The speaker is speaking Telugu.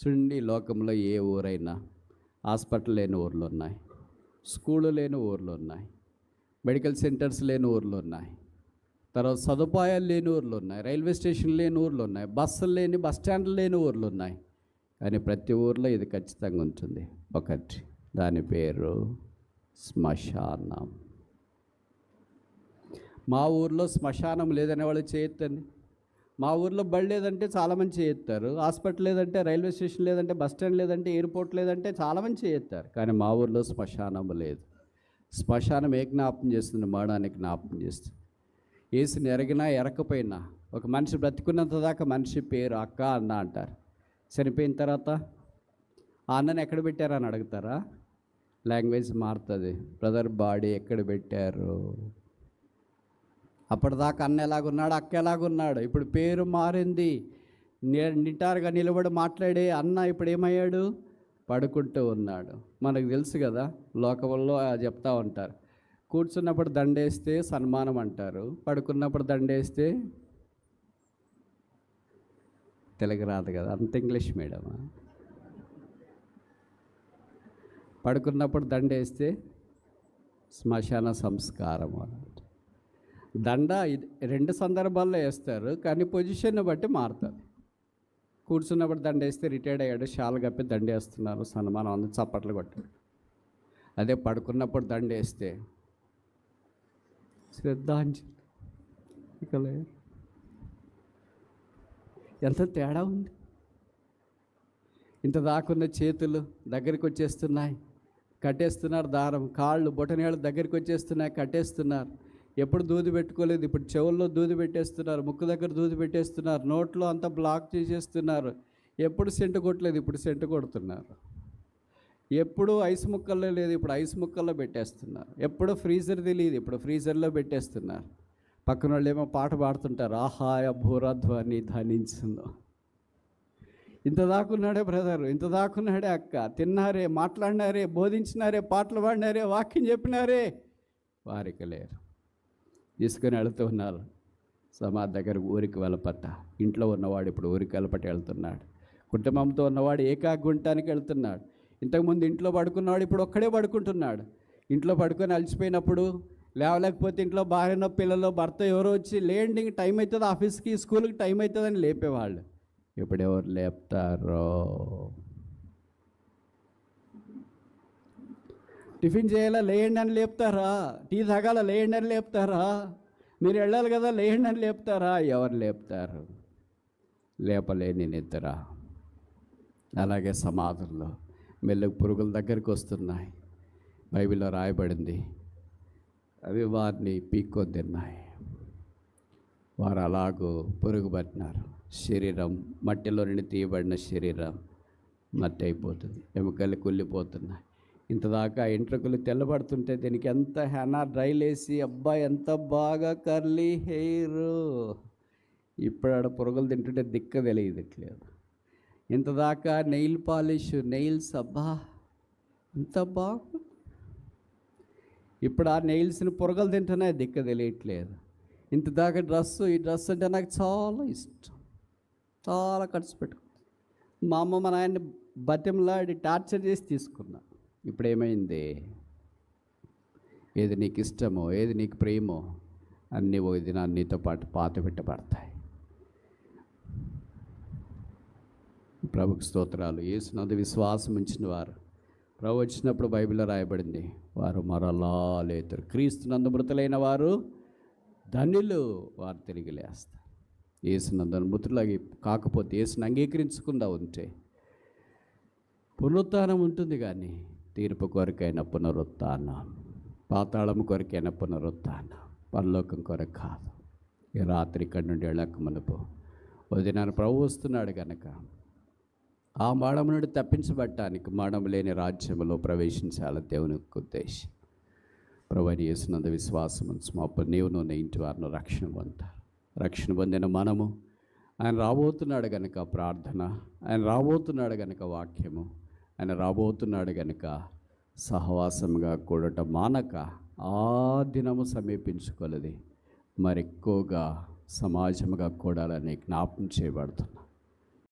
చూడండి లోకంలో ఏ ఊరైనా హాస్పిటల్ లేని ఊర్లు ఉన్నాయి. స్కూళ్ళు లేని ఊర్లు ఉన్నాయి. మెడికల్ సెంటర్స్ లేని ఊర్లు ఉన్నాయి. తర్వాత సదుపాయాలు లేని ఊర్లు ఉన్నాయి. రైల్వే స్టేషన్ లేని ఊర్లు ఉన్నాయి. బస్సులు లేని బస్ స్టాండ్లు లేని ఊర్లు ఉన్నాయి. కానీ ప్రతి ఊర్లో ఇది ఖచ్చితంగా ఉంటుంది. ఒకటి దాని పేరు శ్మశానం. మా ఊర్లో శ్మశానం లేదనే వాళ్ళు చేయొద్దండి. మా ఊర్లో బడి లేదంటే చాలామంది చేస్తారు. హాస్పిటల్ లేదంటే రైల్వే స్టేషన్ లేదంటే బస్ స్టాండ్ లేదంటే ఎయిర్పోర్ట్ లేదంటే చాలామంది చేస్తారు. కానీ మా ఊర్లో శ్మశానం లేదు. శ్మశానం ఏ జ్ఞాపం చేస్తుంది? మరణాన్ని జ్ఞాపం చేస్తుంది. ఏసుని ఎరగినా ఎరకపోయినా ఒక మనిషి బ్రతికున్నంత దాకా మనిషి పేరు అక్క అన్న అంటారు. చనిపోయిన తర్వాత ఆ అన్నని ఎక్కడ పెట్టారని అడుగుతారా? లాంగ్వేజ్ మారుతుంది. బ్రదర్ బాడీ ఎక్కడ పెట్టారు? అప్పటిదాకా అన్న ఎలాగున్నాడు అక్క ఎలాగున్నాడు? ఇప్పుడు పేరు మారింది. నిటారుగా నిలబడి మాట్లాడే అన్న ఇప్పుడు ఏమయ్యాడు? పడుకుంటూ ఉన్నాడు. మనకు తెలుసు కదా లోకంలో చెప్తా ఉంటారు. కూర్చున్నప్పుడు దండేస్తే సన్మానం అంటారు. పడుకున్నప్పుడు దండేస్తే తెలుగు రాదు కదా అంత ఇంగ్లీష్ మీడియమా పడుకున్నప్పుడు దండేస్తే శ్మశాన సంస్కారం అని. దండ ఇది రెండు సందర్భాల్లో వేస్తారు కానీ పొజిషన్ని బట్టి మారుతుంది కూర్చున్నప్పుడు దండ వేస్తే రిటైర్డ్ అయ్యాడు షాల్ కప్పి దండ వేస్తున్నారు సన్మానం అందరూ చప్పట్లు కొట్టాడు. అదే పడుకున్నప్పుడు దండ వేస్తే శ్రద్ధాంజలి. ఇక ఎంత తేడా ఉంది. ఇంత దాకున్న చేతులు దగ్గరికి వచ్చేస్తున్నాయి కట్టేస్తున్నారు దారం కాళ్ళు బొటనేళ్ళు దగ్గరికి వచ్చేస్తున్నాయి కట్టేస్తున్నారు. ఎప్పుడు దూది పెట్టుకోలేదు. ఇప్పుడు చెవుల్లో దూది పెట్టేస్తున్నారు. ముక్కు దగ్గర దూది పెట్టేస్తున్నారు. నోట్లో అంతా బ్లాక్ చేసేస్తున్నారు. ఎప్పుడు సెంటు కొట్టలేదు. ఇప్పుడు సెంటు కొడుతున్నారు. ఎప్పుడు ఐస్ ముక్కల్లో లేదు. ఇప్పుడు ఐస్ ముక్కల్లో పెట్టేస్తున్నారు. ఎప్పుడు ఫ్రీజర్ తెలియదు ఇప్పుడు ఫ్రీజర్లో పెట్టేస్తున్నారు. పక్కన వాళ్ళు ఏమో పాట పాడుతుంటారు. ఆహాయ భూరధ్వని ధనించిందో ఇంత దాకున్నాడే బ్రదర్. ఇంత దాకున్నాడే అక్క. తిన్నారే మాట్లాడినారే బోధించినారే పాటలు పాడినారే వాక్యం చెప్పినారే. వారికి లేరు. తీసుకొని వెళుతూ ఉన్నారు. సమాధి దగ్గర ఊరికి వెళ్ళపట్ట. ఇంట్లో ఉన్నవాడు ఇప్పుడు ఊరికి వెళ్ళపట్టి వెళ్తున్నాడు. కుటుంబంతో ఉన్నవాడు ఏకాగుంటానికి వెళ్తున్నాడు. ఇంతకుముందు ఇంట్లో పడుకున్నవాడు ఇప్పుడు ఒక్కడే పడుకుంటున్నాడు. ఇంట్లో పడుకొని అలసిపోయినప్పుడు లేవలేకపోతే ఇంట్లో భార్యనో పిల్లలు భర్త ఎవరో వచ్చి లేండి టైం అవుతుంది ఆఫీస్కి స్కూల్కి టైం అవుతుందని లేపేవాళ్ళు. ఇప్పుడు ఎవరు లేపుతారో? టిఫిన్ చేయాలా? లేయండి అని లేపుతారా? టీ తాగాల? లేయండి అని లేపుతారా? మీరు వెళ్ళాలి కదా లేయండి అని లేపుతారా? ఎవరు లేపుతారు? లేపలేని నిద్ర. అలాగే సమాధుల్లో మెల్లగు పురుగుల దగ్గరికి వస్తున్నాయి. బైబిల్లో రాయబడింది అవి వారిని పీక్కొని తిన్నాయి. వారు అలాగూ పురుగు పట్టినారు. శరీరం మట్టిలో నుండి తీయబడిన శరీరం మట్టి అయిపోతుంది ఎముకలు కుళ్ళిపోతున్నాయి. ఇంతదాకా ఎంట్రుకలు తెల్లబడుతుంటే దీనికి ఎంత హెనా డ్రైలేసి అబ్బా ఎంత బాగా కర్లీ హెయిర్. ఇప్పుడు ఆడ పొరుగులు తింటుంటే దిక్క తెలియదట్లేదు ఇంతదాకా నెయిల్ పాలిష్ నెయిల్స్ అబ్బా ఎంత బాగు. ఇప్పుడు ఆ నెయిల్స్ని పొరగలు తింటేనే దిక్క తెలియట్లేదు ఇంత దాకా డ్రెస్సు ఈ డ్రెస్ అంటే నాకు చాలా ఇష్టం. చాలా ఖర్చు పెట్టుకుంది. మా అమ్మ మా నాయన్ని బతిమలాడి టార్చర్ చేసి తీసుకున్నా. ఇప్పుడు ఏమైంది ఏది నీకు ఇష్టమో ఏది నీకు ప్రేమో అన్నీ ఓ దినాన్ని నీతో పాటు పాత పెట్టబడతాయి. ప్రభుకి స్తోత్రాలు. ఏసునందు విశ్వాసం ఉంచిన వారు. ప్రభు వచ్చినప్పుడు బైబిల్లో రాయబడింది వారు మరలా లేతారు క్రీస్తునందు మృతులైన వారు ధనులు వారు తిరిగి లేస్తారు. ఏసునందు మృతులాగి కాకపోతే ఏసుని అంగీకరించకుండా ఉంటే పునరుత్నం ఉంటుంది కానీ తీర్పు కొరకైన పునరుత్న పాతాళం కొరకైన పునరుత్న పరలోకం కొరకు కాదు. ఈ రాత్రి ఇక్కడి నుండి వెళ్ళక మనపు వదినాను ప్రభు వస్తున్నాడు కనుక ఆ మాడం నుండి తప్పించబట్టానికి మాడము లేని రాజ్యంలో ప్రవేశించాలని దేవుని ఉద్దేశం. ప్రభుని చేసినంత విశ్వాసం ఉంచు. అప్పుడు నీవు ఇంటి వారిని రక్షణ పొందారు రక్షణ పొందిన మనము ఆయన రాబోతున్నాడు గనక ప్రార్థన ఆయన రాబోతున్నాడు గనక వాక్యము. ఆయన రాబోతున్నాడు గనుక సహవాసంగా కూడటం మానక ఆ దినము సమీపించుకోలేది. మరెక్కువగా సమాజముగా కూడాలని జ్ఞాపం చేయబడుతున్నా.